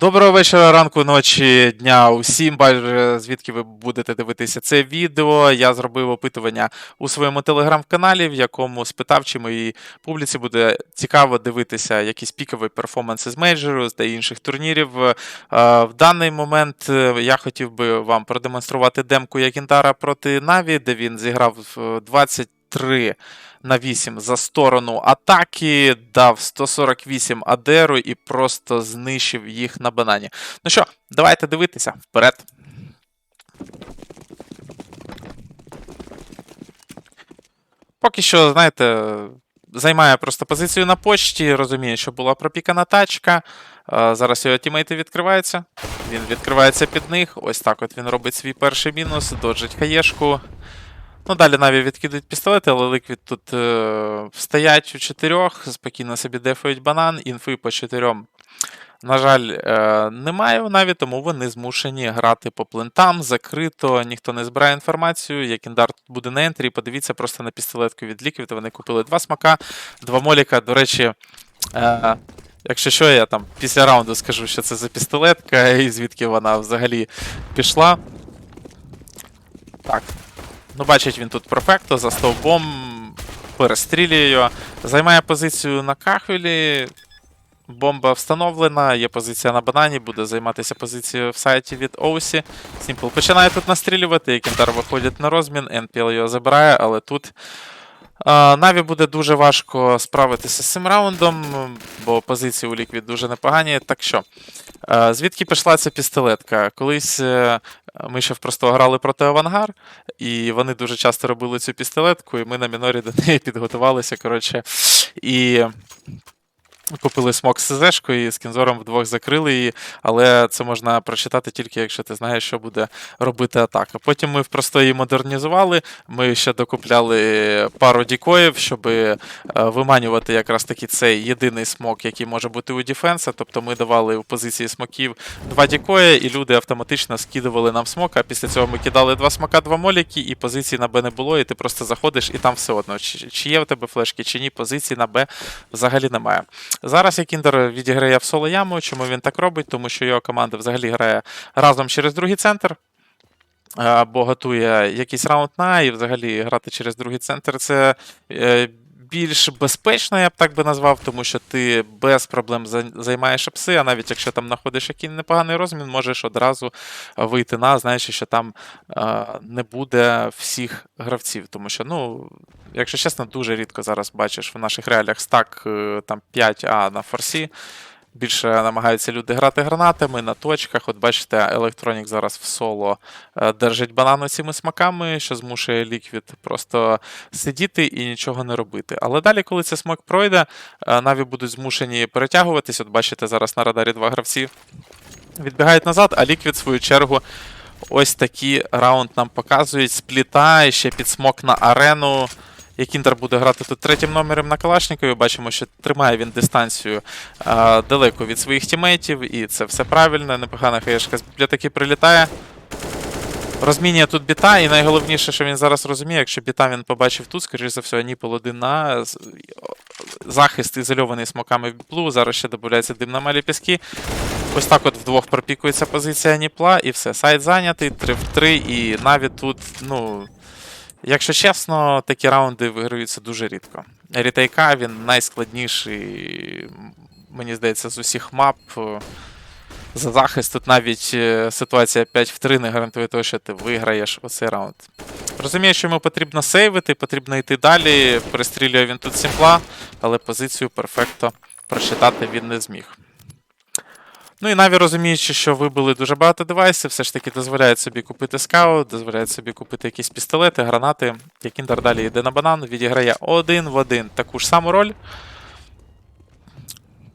Доброго вечора, ранку, ночі, дня усім. Бажаю, звідки ви будете дивитися це відео. Я зробив опитування у своєму телеграм-каналі, в якому спитав, чи моїй публіці буде цікаво дивитися якісь пікові перформанси з мейджору та інших турнірів. Е, в даний момент е, я хотів би вам продемонструвати демку Якінтара проти Наві, де він зіграв 20 3 на 8 за сторону атаки, дав 148 Адеру і просто знищив їх на банані. Ну що, давайте дивитися вперед. Поки що, знаєте, займає просто позицію на почті, розуміє, що була пропікана тачка. Е, зараз його тімейти відкриваються. Він відкривається під них. Ось так от він робить свій перший мінус, доджить хаєшку. Ну, далі Наві відкидують пістолети, але ликвід тут е, стоять у чотирьох, спокійно собі дефають банан, інфи по чотирьом. На жаль, е, немає у Наві, тому вони змушені грати по плентам, закрито, ніхто не збирає інформацію. Як індар тут буде на ентрі, подивіться просто на пістолетку від ліквід. Вони купили два смака, два моліка. До речі, е, якщо що, я там після раунду скажу, що це за пістолетка і звідки вона взагалі пішла. Так, Ну, бачить він тут перфекто, за стовбом, перестрілює його. Займає позицію на кахвілі. Бомба встановлена, є позиція на банані, буде займатися позицією в сайті від Оусі. Сімпл починає тут настрілювати, Якінтар виходить на розмін, НПЛ його забирає, але тут Наві буде дуже важко справитися з цим раундом, бо позиції у Ліквід дуже непогані. Так що, звідки пішла ця пістолетка? Колись е, ми ще просто грали проти Авангар, і вони дуже часто робили цю пістолетку, і ми на мінорі до неї підготувалися. Коротше, і купили смок з СЗшкою і з кінзором вдвох закрили її, але це можна прочитати тільки, якщо ти знаєш, що буде робити атака. Потім ми просто її модернізували. Ми ще докупляли пару дікоїв, щоб е, виманювати якраз таки цей єдиний смок, який може бути у дефенса. Тобто ми давали у позиції смоків два дікої, і люди автоматично скидували нам смок, а після цього ми кидали два смока, два моліки, і позиції на Б не було, і ти просто заходиш, і там все одно, чи є в тебе флешки, чи ні, позиції на Б взагалі немає. Зараз як Кіндер відіграє в соло яму. Чому він так робить? Тому що його команда взагалі грає разом через другий центр. Або готує якийсь раунд на, і взагалі грати через другий центр це е, більш безпечно, я б так би назвав, тому що ти без проблем займаєш апси, а навіть якщо там знаходиш який непоганий розмін, можеш одразу вийти на, знаючи, що там е, не буде всіх гравців. Тому що, ну, якщо чесно, дуже рідко зараз бачиш в наших реаліях стак е, там 5А на форсі. Більше намагаються люди грати гранатами на точках. От бачите, Електронік зараз в соло е, держить банану цими смаками, що змушує ліквід просто сидіти і нічого не робити. Але далі, коли цей смак пройде, е, наві будуть змушені перетягуватись. От бачите, зараз на радарі два гравці відбігають назад, а ліквід, в свою чергу, ось такий раунд нам показують. Сплітає ще під смок на арену. Як Інтер буде грати тут третім номером на Калашникові, бачимо, що тримає він дистанцію а, далеко від своїх тімейтів, і це все правильно. Непогана хаєшка з бібліотеки прилітає. Розмінює тут біта, і найголовніше, що він зараз розуміє, якщо біта він побачив тут, скоріш за все, Аніпол один на захист ізольований смоками в блу. Зараз ще додається дим на малі піски. Ось так от вдвох пропікується позиція Ніпла, і все. Сайт зайнятий, 3 в 3, і навіть тут, ну. Якщо чесно, такі раунди виграються дуже рідко. Рітейка він найскладніший, мені здається, з усіх мап. За захист тут навіть е, ситуація 5 в 3 не гарантує того, що ти виграєш оцей раунд. Розумію, що йому потрібно сейвити, потрібно йти далі. Перестрілює він тут сімпла, але позицію перфекто прочитати він не зміг. Ну і Наві розуміючи, що вибили дуже багато девайсів, все ж таки дозволяють собі купити скаут, дозволяють собі купити якісь пістолети, гранати. Якіндер далі йде на банан, відіграє один в один таку ж саму роль.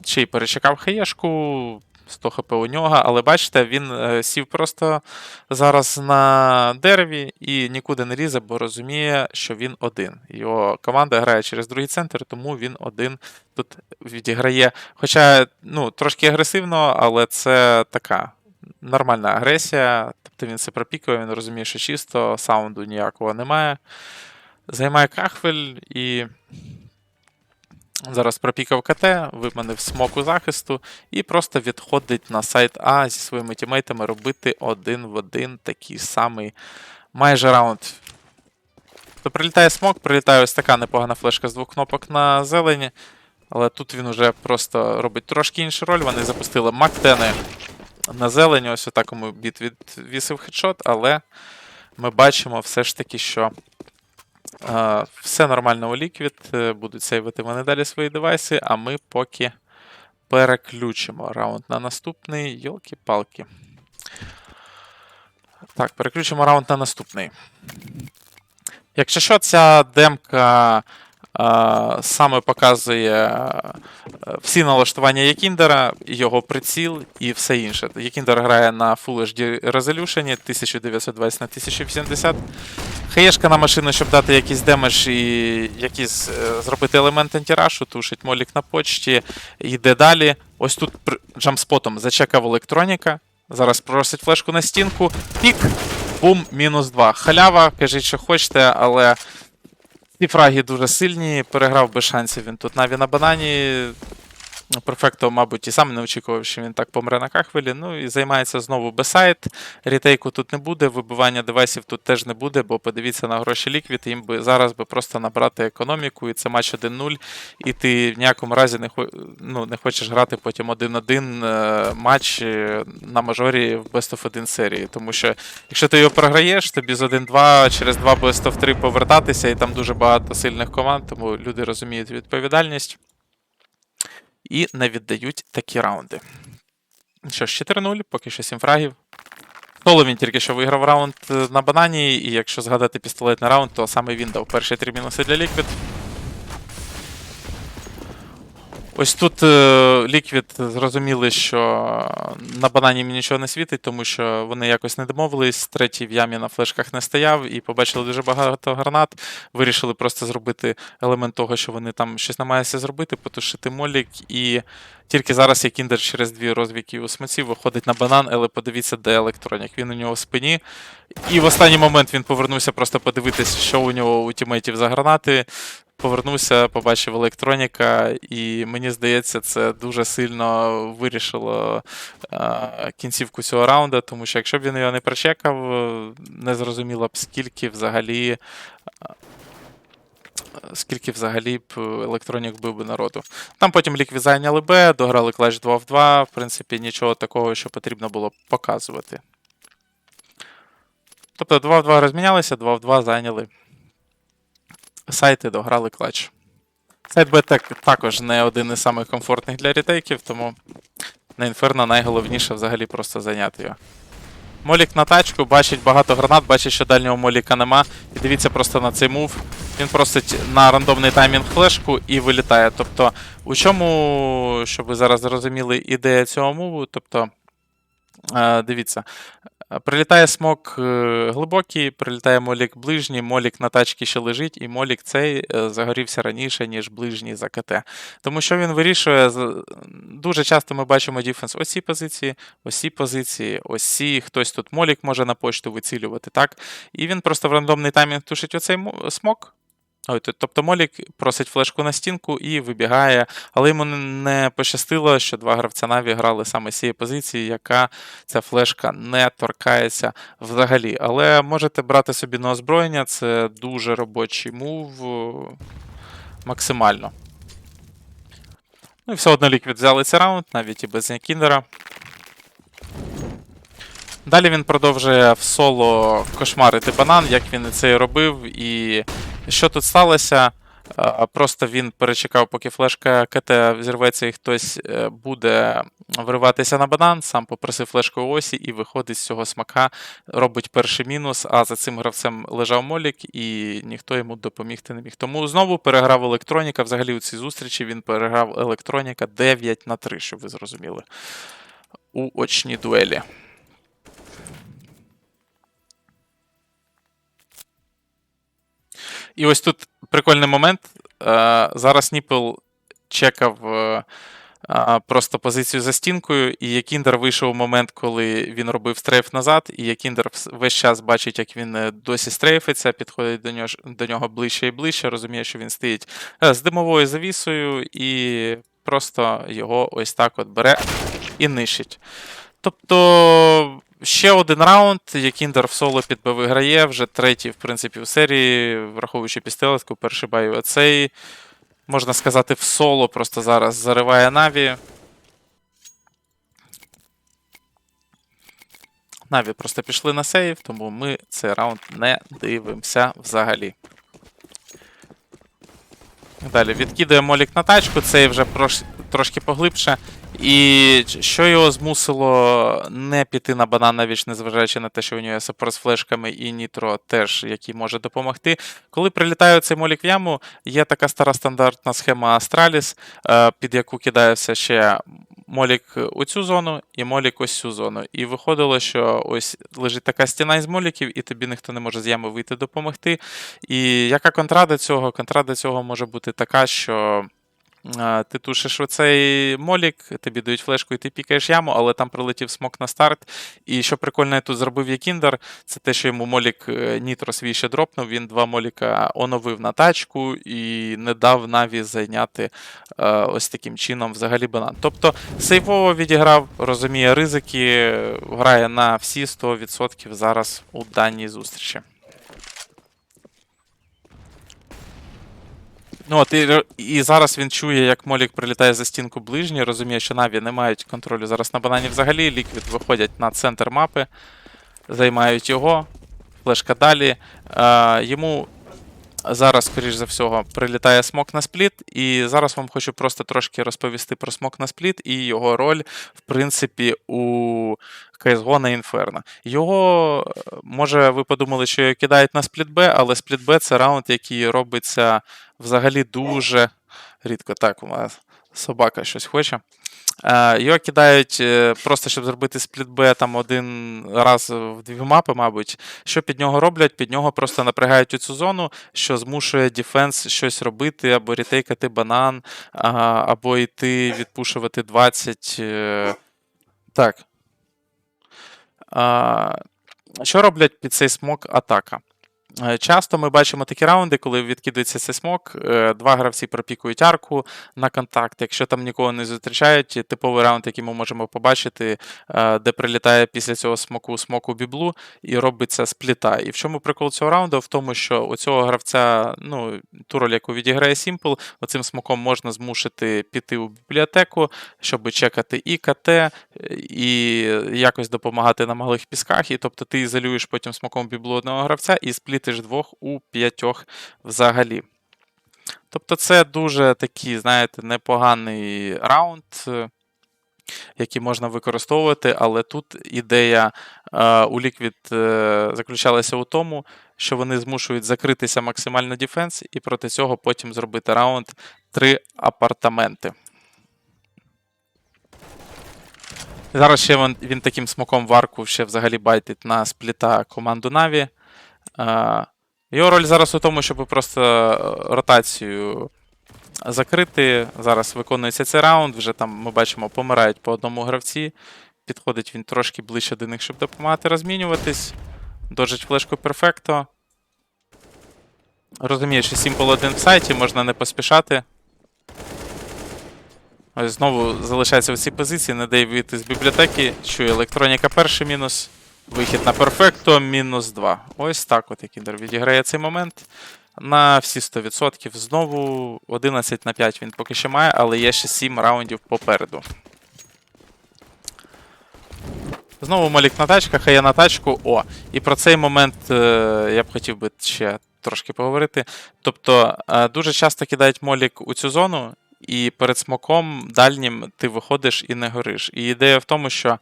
Ще й перечекав хаєшку, 100 хп у нього, але бачите, він е, сів просто зараз на дереві і нікуди не лізе, бо розуміє, що він один. Його команда грає через другий центр, тому він один тут відіграє. Хоча ну, трошки агресивно, але це така нормальна агресія. Тобто він це пропікує, він розуміє, що чисто, саунду ніякого немає. Займає кахвель і Зараз пропікав КТ, виманив смоку захисту і просто відходить на сайт А зі своїми тімейтами робити один в один такий самий майже раунд. То прилітає смок, прилітає ось така непогана флешка з двох кнопок на зелені. Але тут він уже просто робить трошки іншу роль. Вони запустили Мактени на зелені. Ось отакому біт відвісив хедшот, але ми бачимо все ж таки, що все нормально у Liquid, е, будуть сейвити вони далі свої девайси, а ми поки переключимо раунд на наступний. Йолки-палки. Так, переключимо раунд на наступний. Якщо що, ця демка саме показує е, всі налаштування Якіндера, його приціл і все інше. Якіндер грає на Full HD Resolution 1920 на 1080. Хаєшка на машину, щоб дати якийсь демедж і якийсь е, зробити елемент антирашу, тушить молік на почті, йде далі. Ось тут джампспотом зачекав електроніка. Зараз просить флешку на стінку. Пік. Бум, мінус 2. Халява, кажіть, що хочете, але ці фраги дуже сильні, переграв без шансів він тут наві на банані. Перфекто, мабуть, і сам не очікував, що він так помре на кахвелі. Ну і займається знову бесайт. Рітейку тут не буде, вибивання девайсів тут теж не буде, бо подивіться на гроші Liquid, їм би зараз би просто набрати економіку, і це матч 1-0, і ти в ніякому разі не, ну, не хочеш грати потім 1-1 е, матч е, на мажорі в Best of 1 серії. Тому що якщо ти його програєш, тобі з 1-2 через 2 Best of 3 повертатися, і там дуже багато сильних команд, тому люди розуміють відповідальність і не віддають такі раунди. Що ж, 4-0, поки що 7 фрагів. Соло він тільки що виграв раунд е, на банані, і якщо згадати пістолетний раунд, то саме він дав перші три мінуси для Liquid. Ось тут е, Liquid зрозуміли, що на банані їм нічого не світить, тому що вони якось не домовились, третій в ямі на флешках не стояв і побачили дуже багато гранат. Вирішили просто зробити елемент того, що вони там щось намагаються зробити, потушити молік. І тільки зараз як Кіндер через дві розвідки у смоці виходить на банан, але подивіться, де електронік. Він у нього в спині. І в останній момент він повернувся просто подивитися, що у нього у тімейтів за гранати. Повернувся, побачив електроніка, і мені здається, це дуже сильно вирішило е, кінцівку цього раунду, тому що якщо б він його не прочекав, не зрозуміло б, скільки взагалі. е, Скільки взагалі б електронік бив би народу. Там потім ліквід зайняли Б, дограли клач 2 в 2. В принципі, нічого такого, що потрібно було показувати. Тобто 2 в 2 розмінялися, 2 в 2 зайняли сайти дограли клач. Сайт Б так, також не один із самих комфортних для рітейків, тому на Інферно найголовніше взагалі просто зайняти його. Молік на тачку, бачить багато гранат, бачить, що дальнього моліка нема. І дивіться просто на цей мув. Він просить на рандомний таймінг флешку і вилітає. Тобто, у чому, щоб ви зараз зрозуміли, ідея цього муву, тобто, е, дивіться, Прилітає смок е, глибокий, прилітає молік ближній, молік на тачці ще лежить, і молік цей е, загорівся раніше, ніж ближній за КТ. Тому що він вирішує, дуже часто ми бачимо діфенс ось ці позиції, ось ці позиції, ось ці, хтось тут молік може на почту вицілювати, так? І він просто в рандомний таймінг тушить оцей мо- смок. Тобто Молік просить флешку на стінку і вибігає, але йому не- пощастило, що два гравця Наві грали саме з цієї позиції, яка ця флешка не торкається взагалі. Але можете брати собі на озброєння, це дуже робочий мув максимально. Ну і все одно Ліквід взяли цей раунд, навіть і без Кіндера. Далі він продовжує в соло кошмарити банан, як він і це і робив. І що тут сталося? Е, Просто він перечекав, поки флешка КТ взірветься і хтось е, буде вириватися на банан, сам попросив флешку осі і виходить з цього смака, робить перший мінус, а за цим гравцем лежав Молік, і ніхто йому допомігти не міг. Тому знову переграв електроніка. Взагалі у цій зустрічі він переграв електроніка 9 на 3, щоб ви зрозуміли. У очній дуелі. І ось тут прикольний момент. Е, зараз Ніпл чекав е, просто позицію за стінкою, і Якіндер вийшов у момент, коли він робив стрейф назад, і Якіндер весь час бачить, як він е, досі стрейфиться, підходить до нього, до нього ближче і ближче, розуміє, що він стоїть е, з димовою завісою, і просто його ось так от бере і нищить. Тобто. Ще один раунд, Якіндер в соло підбив виграє, вже третій, в принципі, в серії, враховуючи пістолетку, перший бай оцей. Можна сказати, в соло просто зараз зариває Наві. Наві просто пішли на сейв, тому ми цей раунд не дивимося взагалі. Далі відкидує Молік на тачку, цей вже трошки поглибше. І що його змусило не піти на банан, навіть незважаючи на те, що у нього є саппорт з флешками і нітро теж, який може допомогти. Коли прилітає цей молік в яму, є така стара стандартна схема Astralis, е, під яку кидається ще молік у цю зону і молік ось цю зону. І виходило, що ось лежить така стіна із моліків, і тобі ніхто не може з ями вийти допомогти. І яка контра до цього? Контра до цього може бути така, що. Ти тушиш оцей молік, тобі дають флешку, і ти пікаєш яму, але там прилетів смок на старт. І що прикольно я тут зробив Якіндер, це те, що йому молік е, Нітро свій ще дропнув. Він два моліка оновив на тачку і не дав Наві зайняти е, ось таким чином взагалі банан. Тобто сейвово відіграв, розуміє ризики, грає на всі 100% зараз у даній зустрічі. Ну, от і, і зараз він чує, як Молік прилітає за стінку ближній, розуміє, що Наві не мають контролю зараз на банані взагалі. Ліквід виходять на центр мапи, займають його. Флешка далі. Е, йому зараз, скоріш за всього, прилітає смок на спліт. І зараз вам хочу просто трошки розповісти про смок на спліт і його роль, в принципі, у CSGO на Inferno. Його, е, може, ви подумали, що його кидають на спліт Б, але спліт Б це раунд, який робиться взагалі дуже рідко. Так, у нас собака щось хоче. Е, Його кидають е, просто, щоб зробити спліт Б там один раз в дві мапи, мабуть. Що під нього роблять? Під нього просто напрягають у цю зону, що змушує дефенс щось робити, або рітейкати банан, або йти відпушувати 20. е, Так. Що роблять під цей смок атака? Е, Часто ми бачимо такі раунди, коли відкидується цей смок, е, два гравці пропікують арку на контакт. Якщо там нікого не зустрічають, типовий раунд, який ми можемо побачити, е, де прилітає після цього смоку смоку біблу і робиться спліта. І в чому прикол цього раунду? В тому, що у цього гравця, ну, ту роль, яку відіграє Simple, оцим смоком можна змусити піти у бібліотеку, щоб чекати і КТ, і якось допомагати на малих пісках. І тобто ти ізолюєш потім смоком біблу одного гравця і сплітиш двох у п'ятьох взагалі. Тобто це дуже такий, знаєте, непоганий раунд, е, який можна використовувати, але тут ідея е, у Liquid е, заключалася у тому, що вони змушують закритися максимально дефенс і проти цього потім зробити раунд три апартаменти. Зараз ще він, він таким смоком в арку ще взагалі байтить на спліта команду Наві. Його роль зараз у тому, щоб просто е, ротацію закрити. Зараз виконується цей раунд. Вже там ми бачимо, помирають по одному гравці. Підходить він трошки ближче до них, щоб допомагати розмінюватись. Дожить флешку перфекто. Розуміє, що Simple 1 в сайті, можна не поспішати. Ось знову залишається в цій позиції, не дає вийти з бібліотеки. Чує електроніка перший мінус. Вихід на перфекто, мінус 2. Ось так от Якіндер відіграє цей момент. На всі 100%. Знову 11 на 5 він поки що має, але є ще 7 раундів попереду. Знову Малік на тачках, а я на тачку. О, і про цей момент е, я б хотів би ще трошки поговорити. Тобто, е, дуже часто кидають Молік у цю зону, і перед смоком дальнім ти виходиш і не гориш. І ідея в тому, що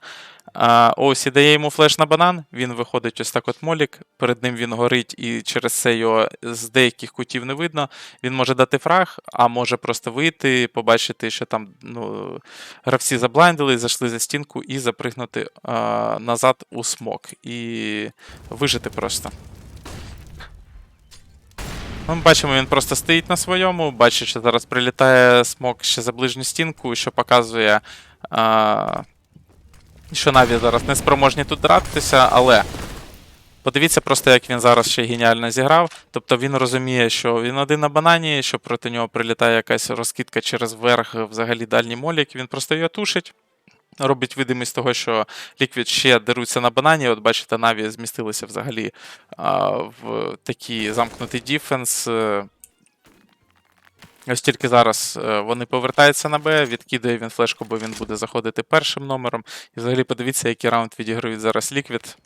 а, ось ідеє йому флеш на банан, він виходить ось так от молік, перед ним він горить, і через це його з деяких кутів не видно. Він може дати фраг, а може просто вийти, побачити, що там ну, гравці заблайндили, зайшли за стінку і запригнути а, назад у смок. І вижити просто. Ми бачимо, він просто стоїть на своєму, бачить, що зараз прилітає смок ще за ближню стінку, що показує, а, що Наві зараз не спроможні тут дратися, але подивіться просто, як він зараз ще геніально зіграв. Тобто він розуміє, що він один на банані, що проти нього прилітає якась розкидка через верх, взагалі дальній молік, він просто її тушить. Робить видимість того, що Ліквід ще деруться на банані. От бачите, Наві змістилися взагалі а, в такий замкнутий діфенс. Е, Ось тільки зараз е, вони повертаються на Б, відкидає він флешку, бо він буде заходити першим номером. І взагалі подивіться, який раунд відіграють зараз Ліквід.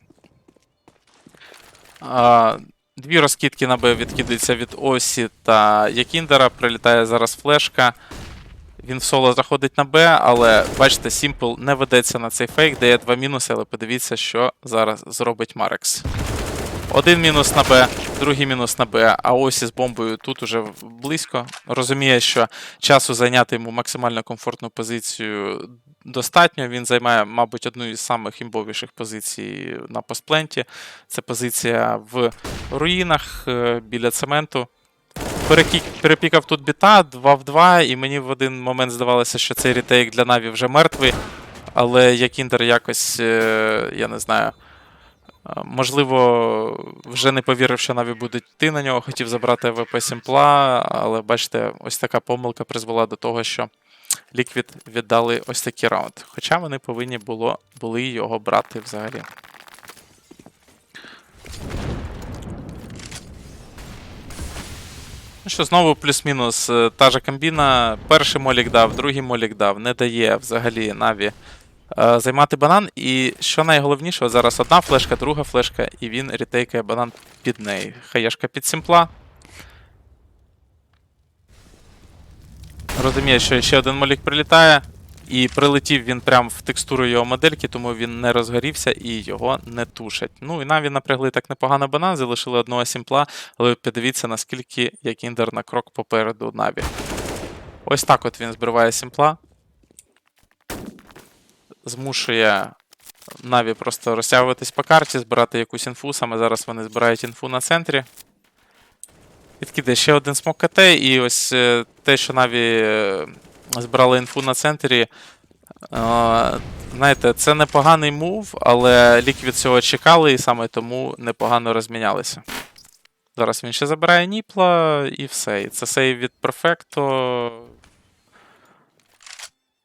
Дві розкидки на Б відкидаються від Осі та Якіндера. Прилітає зараз флешка. Він в соло заходить на Б, але бачите, Сімпл не ведеться на цей фейк, дає два мінуси, але подивіться, що зараз зробить Марекс. Один мінус на Б, другий мінус на Б, а ось із бомбою тут уже близько. Розуміє, що часу зайняти йому максимально комфортну позицію достатньо. Він займає, мабуть, одну із самих імбовіших позицій на постпленті. Це позиція в руїнах е, біля цементу. Перепікав тут біта 2 в 2, і мені в один момент здавалося, що цей ретейк для Наві вже мертвий. Але Якіндер якось, е, я не знаю, е, можливо, вже не повірив, що Наві будуть йти на нього, хотів забрати АВП Сімпла, але бачите, ось така помилка призвела до того, що Ліквід віддали ось такий раунд. Хоча вони повинні було, були його брати взагалі. Ну що, знову плюс-мінус е, та же комбіна. Перший молік дав, другий молік дав, не дає взагалі Наві е, займати банан. І що найголовніше, зараз одна флешка, друга флешка, і він рітейкає банан під неї. Хаєшка під сімпла. Розуміє, що ще один молік прилітає. І прилетів він прямо в текстуру його модельки, тому він не розгорівся і його не тушать. Ну і наві напрягли так непогано банан, залишили одного сімпла, але подивіться, наскільки Якіндер на крок попереду Наві. Ось так от він збриває сімпла. Змушує Наві просто розтягуватись по карті, збирати якусь інфу. Саме зараз вони збирають інфу на центрі. Відкидає ще один смок КТ, і ось е, те, що Наві е, збирали інфу на центрі. е, Знаєте, це непоганий мув, але лік від цього чекали і саме тому непогано розмінялися. Зараз він ще забирає Ніпла і все. І це сейв від Перфекто.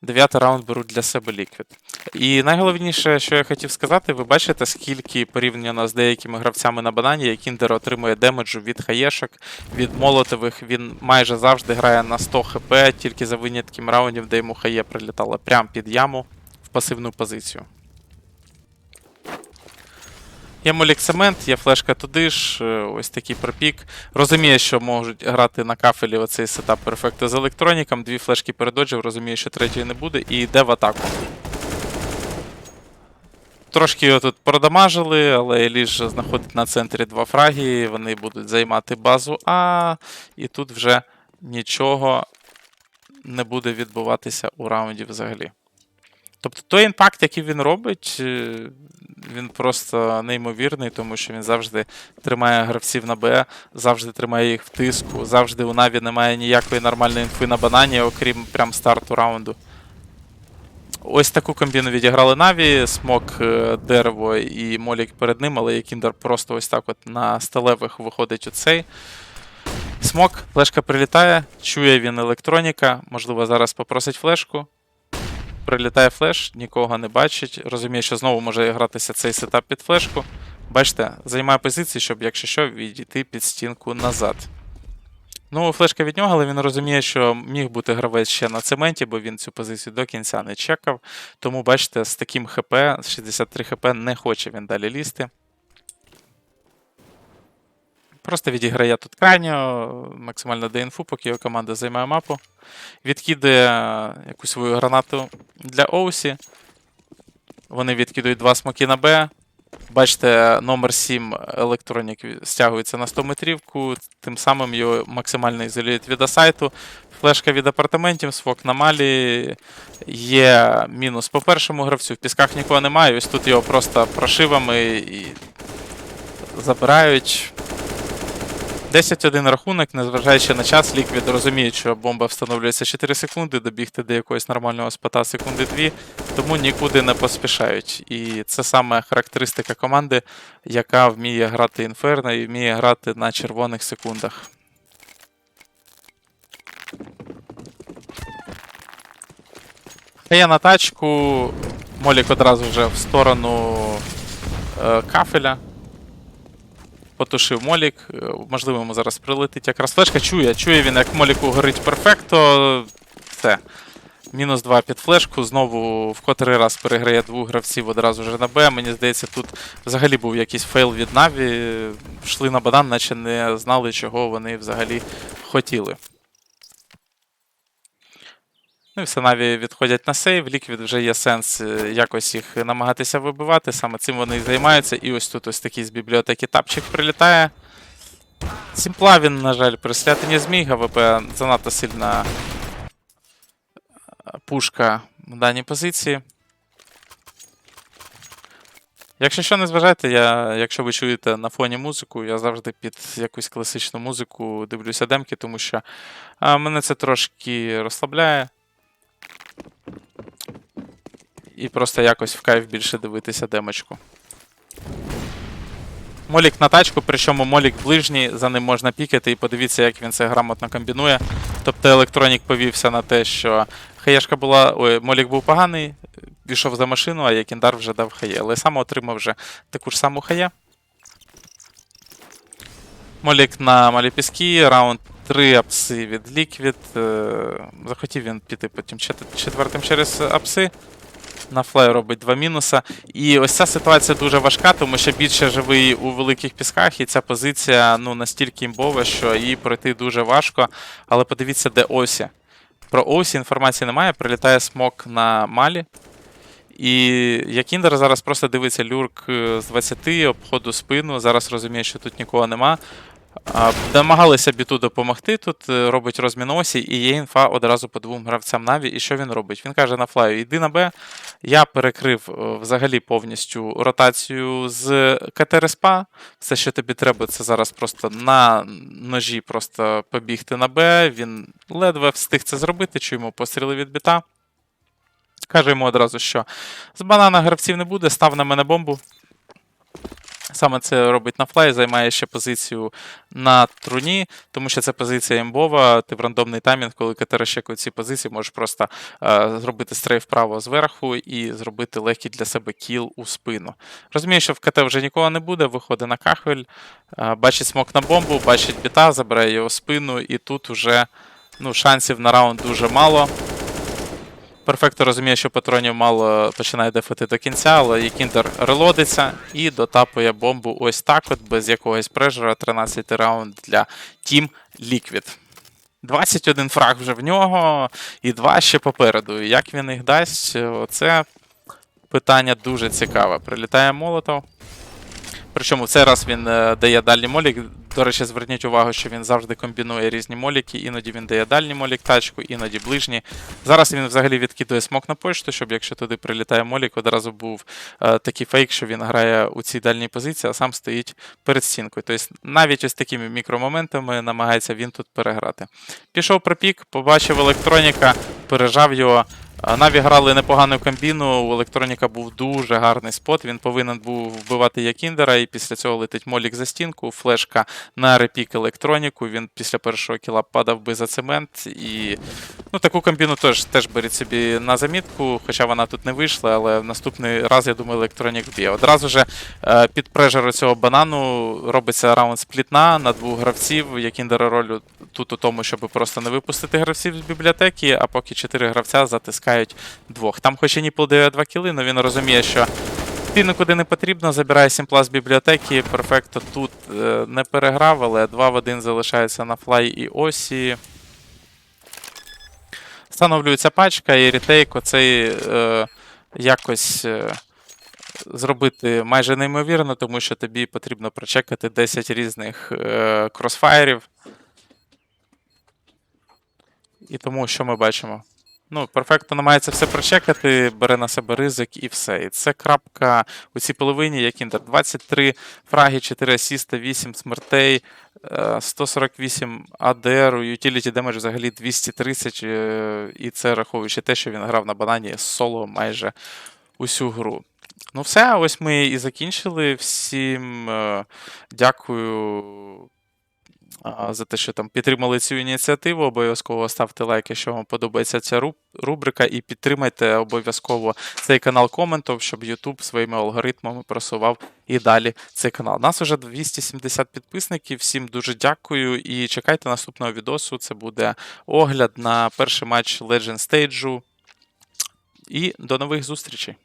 Дев'ятий раунд беруть для себе ліквід. І найголовніше, що я хотів сказати, ви бачите, скільки порівняно з деякими гравцями на банані, Кіндер отримує демеджу від хаєшок, від молотових. Він майже завжди грає на 100 хп, тільки за винятком раундів, де йому хає прилітало прямо під яму в пасивну позицію. Є молік цемент, є флешка туди ж, е, ось такий пропік. Розуміє, що можуть грати на кафелі оцей сетап перфекту з електроніком. Дві флешки передоджив, розуміє, що третьої не буде, і йде в атаку. Трошки його тут продамажили, але Еліж знаходить на центрі два фраги. Вони будуть займати базу А, і тут вже нічого не буде відбуватися у раунді взагалі. Тобто той імпакт, який він робить, е, він просто неймовірний, тому що він завжди тримає гравців на Б, завжди тримає їх в тиску, завжди у Наві немає ніякої нормальної інфи на банані, окрім прям старту раунду. Ось таку комбіну відіграли Наві, смок, е, дерево і молік перед ним, але Кіндер просто ось так от на сталевих виходить у цей. Смок, флешка прилітає, чує він електроніка, можливо, зараз попросить флешку. Прилітає флеш, нікого не бачить. Розуміє, що знову може гратися цей сетап під флешку. Бачите, займає позиції, щоб, якщо що, відійти під стінку назад. Ну, флешка від нього, але він розуміє, що міг бути гравець ще на цементі, бо він цю позицію до кінця не чекав. Тому, бачите, з таким ХП, з 63 ХП, не хоче він далі лізти. Просто відіграє тут крайньо, максимально дає інфу, поки його команда займає мапу. Відкидає якусь свою гранату для Оусі. Вони відкидують два смоки на Б. Бачите, номер 7 електронік стягується на 100 метрівку, тим самим його максимально ізолюють від асайту. Флешка від апартаментів, свок на малі. Є мінус по першому гравцю. В пісках нікого немає. Ось тут його просто прошивами і забирають. 10-1 рахунок, незважаючи на час, Ліквід розуміє, що бомба встановлюється 4 секунди, добігти до якогось нормального спота секунди 2, тому нікуди не поспішають. І це саме характеристика команди, яка вміє грати інферно і вміє грати на червоних секундах. Я на тачку. Молік одразу вже в сторону е, кафеля. Потушив Молік. Е, Можливо, йому зараз прилетить якраз флешка. Чує, чує він, як Моліку горить перфекто. Все. Мінус 2 під флешку. Знову в котрий раз переграє двох гравців одразу вже на Б. Мені здається, тут взагалі був якийсь фейл від Наві. Йшли на банан, наче не знали, чого вони взагалі хотіли. Ну і все Наві відходять на сейв. Ліквід вже є сенс е, якось їх намагатися вибивати. Саме цим вони і займаються. І ось тут ось такий з бібліотеки тапчик прилітає. Сімпла він, на жаль, присляти не зміг, ГВП занадто сильна е, пушка в даній позиції. Якщо що не зважайте, я, якщо ви чуєте на фоні музику, я завжди під якусь класичну музику дивлюся демки, тому що а, мене це трошки розслабляє. І просто якось в кайф більше дивитися демочку. Молік на тачку, причому Молік ближній, за ним можна пікати, і подивіться, як він це грамотно комбінує. Тобто електронік повівся на те, що хаєшка була. Ой, Молік був поганий, пішов за машину, а Якіндар вже дав хає. Але сам отримав вже таку ж саму хає. Молік на малі піски, раунд 3 апси від Ліквід. Захотів він піти потім четвертим через апси. На флай робить два мінуса. І ось ця ситуація дуже важка, тому що більше живий у великих пісках, і ця позиція ну, настільки імбова, що її пройти дуже важко. Але подивіться, де Осі. Про Осі інформації немає, прилітає смок на Малі. І Якіндер зараз просто дивиться люрк е, з 20, обходу спину. Зараз розуміє, що тут нікого нема. Намагалися біту допомогти. Тут е, робить розмін осі, і є інфа одразу по двом гравцям Наві. І що він робить? Він каже на флаю: йди на Б. Я перекрив е, взагалі повністю ротацію з КТРСПА. Все, що тобі треба, це зараз просто на ножі просто побігти на Б. Він ледве встиг це зробити, чуємо постріли від біта. Каже йому одразу, що з банана гравців не буде, став на мене бомбу. Саме це робить на флай, займає ще позицію на труні, тому що це позиція імбова. Ти в рандомний таймінг, коли катерещекують ці позиції, можеш просто е, зробити стрейф вправо зверху і зробити легкий для себе кіл у спину. Розумію, що в КТ вже нікого не буде, виходить на кахвель, е, бачить смок на бомбу, бачить біта, забирає його спину, і тут уже ну, шансів на раунд дуже мало. Перфекто розуміє, що патронів мало починає дефати до кінця, але Якіндер релодиться і дотапує бомбу ось так, от, без якогось прежера. 13 раунд для Team Liquid. 21 фраг вже в нього, і 2 ще попереду. Як він їх дасть, оце питання дуже цікаве. Прилітає Молотов. Причому в цей раз він е, дає дальній молік. До речі, зверніть увагу, що він завжди комбінує різні моліки. Іноді він дає дальній молік тачку, іноді ближній. Зараз він взагалі відкидує смок на почту, щоб якщо туди прилітає молік, одразу був е, такий фейк, що він грає у цій дальній позиції, а сам стоїть перед стінкою. Тобто навіть ось такими мікромоментами намагається він тут переграти. Пішов пропік, побачив електроніка, пережав його. Наві грали непогану комбіну. У електроніка був дуже гарний спот. Він повинен був вбивати Якіндера, і після цього летить Молік за стінку, флешка на репік електроніку. Він після першого кіла падав би за цемент. І ну, таку комбіну теж, теж беріть собі на замітку, хоча вона тут не вийшла, але в наступний раз, я думаю, електронік вб'є. Одразу же під прежеру цього банану робиться раунд сплітна на двох гравців. Якіндера роль тут у тому, щоб просто не випустити гравців з бібліотеки, а поки чотири гравця затискають двох. Там хоч і Ніпл дає два кіли, але він розуміє, що ти нікуди не потрібно, забирає сімпла з бібліотеки. Перфекто тут е, не переграв, але 2 в 1 залишається на флай і осі. Встановлюється пачка, і рітейк оцей е, якось. Е, Зробити майже неймовірно, тому що тобі потрібно прочекати 10 різних е, кросфайрів. І тому що ми бачимо? Ну, перфекто намагається все прочекати, бере на себе ризик і все. І це крапка у цій половині, як інтер. 23 фраги, 4 асіста, 8 смертей, е, 148 АДР, utility damage взагалі 230, е, і це раховуючи те, що він грав на банані соло майже усю гру. Ну, все, ось ми і закінчили. Всім е, дякую за те, що там підтримали цю ініціативу. Обов'язково ставте лайк, якщо вам подобається ця рубрика, і підтримайте обов'язково цей канал коментом, щоб YouTube своїми алгоритмами просував і далі цей канал. Нас уже 270 підписників. Всім дуже дякую і чекайте наступного відосу. Це буде огляд на перший матч Legend Stage. І до нових зустрічей.